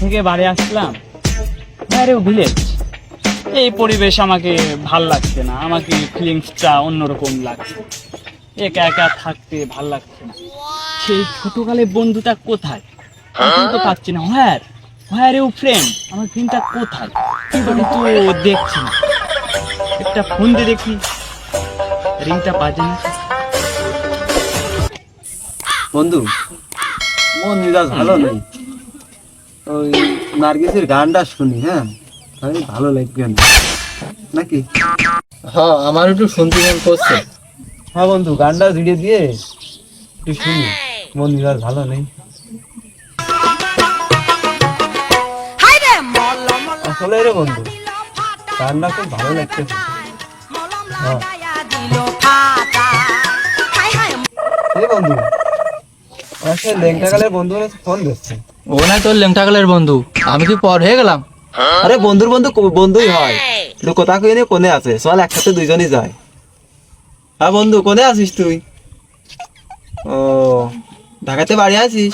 থেকে বাড়ি আসলাম। আরে ভিলেজ। এই পরিবেশ আমাকে ভালো লাগছে না। আমাকে ফিলিংসটা অন্যরকম লাগছে। একা একা থাকতে ভালো লাগছে না। সেই ছোটকালের বন্ধুটা কোথায়? তো পাচ্ছি না। হ্যার হ্যার ইউ ফ্রেন্ড আমার ফ্রেন্ডটা কোথায়? আমি তো দেখছি না। একটা ফোন দিয়ে দেখি। রিংটা বাজে না। বন্ধু মন মেজাজ ভালো নেই। ওই নার্গিসের গানটা শুনি হ্যাঁ? তাহলে ভালো লাগবে না। নাকি? হ্যাঁ আমার একটু শুনতে মন করছে। হ্যাঁ বন্ধু গানটা ভিডিও দিয়ে একটু শুনি। মন আর ভালো নেই। আসলে রে বন্ধু গানটা খুব ভালো লাগছে। হ্যাঁ এই বন্ধু আচ্ছা লেংটাকালের বন্ধু ফোন দিচ্ছে ও না তোর লেংটাকালের বন্ধু। আমি কি পর হয়ে গেলাম? আরে বন্ধুর বন্ধু বন্ধুই হয়। একটু কথা কই নে কোনে আছে? চল একসাথে দুইজনই যায় হ্যাঁ বন্ধু, কোনে আছিস তুই? ও, ঢাকাতে বাড়ি আছিস?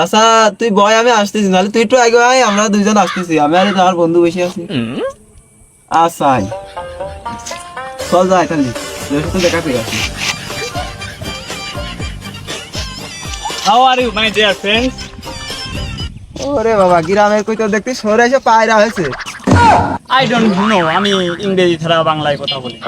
আচ্ছা তুই বয়, আমি আসতেছি। নাহলে তুই একটু আগে আয়, আমরা দুইজন আসতেছি। আমি আর আমার বন্ধু বসে আছি। আচ্ছা চল যাই তাহলে দেখা করে আসি। How are you my dear friends ওরে বাবা গ্রামের কই তো দেখতে শহরে এসে পায়রা হয়েছে। আই ডোন্ট নো আমি ইংরেজি ছাড়া বাংলায় কথা বলি।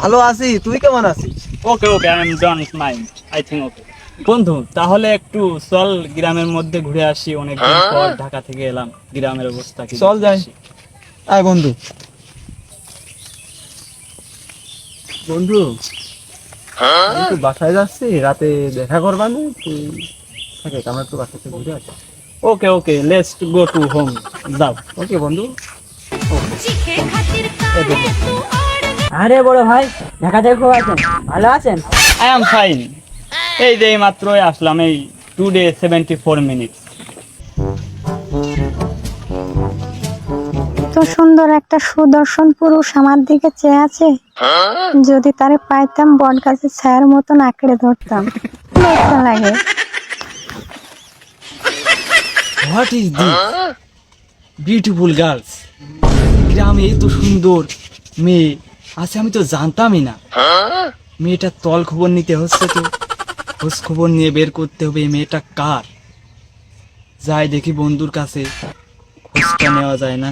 ভালো আছি তুই কেমন আছিস? Okay okay I am don't mind I think okay বন্ধু তাহলে একটু চল গ্রামের মধ্যে ঘুরে আসি অনেকদিন পর ঢাকা থেকে এলাম গ্রামের অবস্থা কি চল যাই। আয় বন্ধু। বন্ধু তো বাসায় যাচ্ছি রাতে দেখা করবা না? তুই থাকে আমার একটু বাসা থেকে ঘুরে আসি okay okay let's go to home যাও। ওকে বন্ধু। আরে বড় ভাই ঢাকা থেকে খুব আছেন ভালো আছেন? আই এম ফাইন এই যে মাত্রই আসলাম এই today seventy four minute সুন্দর একটা সুদর্শন পুরুষ আমার দিকে চেয়ে আছে। যদি তারে পাইতাম বট গাছের ছায়ার মতন আঁকড়ে ধরতাম। লাগে। What is this beautiful girls গ্রামে এত সুন্দর মেয়ে। আছে, আমি তো জানতামই না। মেয়েটার তল খবর নিতে হচ্ছে তো। খোঁজ খবর নিয়ে বের করতে হবে মেয়েটা কার? যাই দেখি বন্ধুর কাছে। খোঁজটা নেওয়া যায় না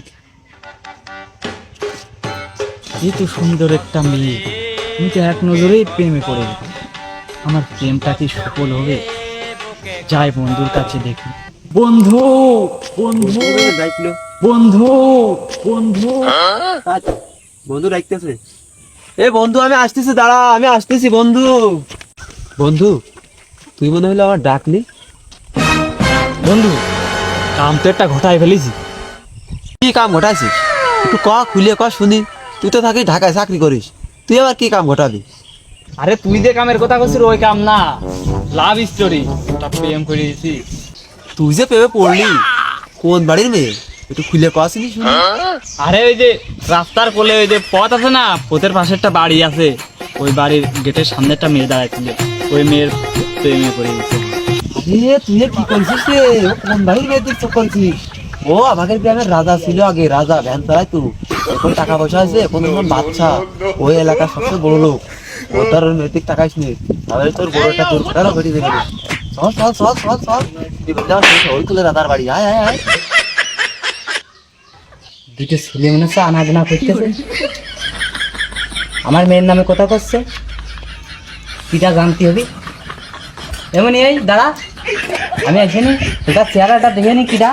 এত সুন্দর একটা মেয়ে। আমি তো এক নজরেই প্রেমে পড়ে আমার প্রেমটা কি সফল হবে? যাই বন্ধুর কাছে দেখি। বন্ধু বন্ধু ডাকলো বন্ধু বন্ধু। বন্ধু ডাকতেছে। এ বন্ধু আমি আসতেছি দাঁড়া আমি আসতেছি বন্ধু। বন্ধু তুই মনে হলো আমার ডাকলি বন্ধু কাম তো একটা ঘটাই ফেলেছি। কি কাম ঘটাইছিস? একটু ক খুলে ক শুনি। তুই তো থাকিস ঢাকায় চাকরি করিস। তুই আবার কি কাম ঘটাবি? আরে তুই যে কামের কথা করছিস ওই কাম না। লাভ স্টোরি প্রেম করে দিয়েছি তুই যে পেবে পড়লি কোন বাড়ির মেয়ে? একটু খুলে ক শুনি শুনি। আরে ওই যে রাস্তার কোলে ওই যে পথ আছে না পথের পাশে একটা বাড়ি আছে। ওই বাড়ির গেটের সামনে একটা মেয়ে দাঁড়াইছিল। ওই মেয়ের প্রেমে পড়ে গেছে। এ তুই কি করছিস রে? ও কোন বাড়ির মেয়ে তুই করছিস? ও আমাদের গ্রামের রাজা ছিল আগে রাজা ভ্যান চালাই তো। এখন টাকা পয়সা আছে, এখন এখন বাচ্চা। ওই এলাকার সবচেয়ে বড় লোক। ও তার নৈতিক টাকা আসনি তাহলে তোর বড় একটা তোর টাকা ঘটি দেবে। চল চল চল চল চল। ওই কুলে দাদার বাড়ি। আয় আয় আয়। দুটো ছেলে মনে হচ্ছে আনাগোনা করতেছে। আমার মেয়ের নামে কথা করছে কিটা জানতে হবে। এমনি এই, দাঁড়া। আমি এখানে তোটা চেহারাটা দেখে নি কিটা।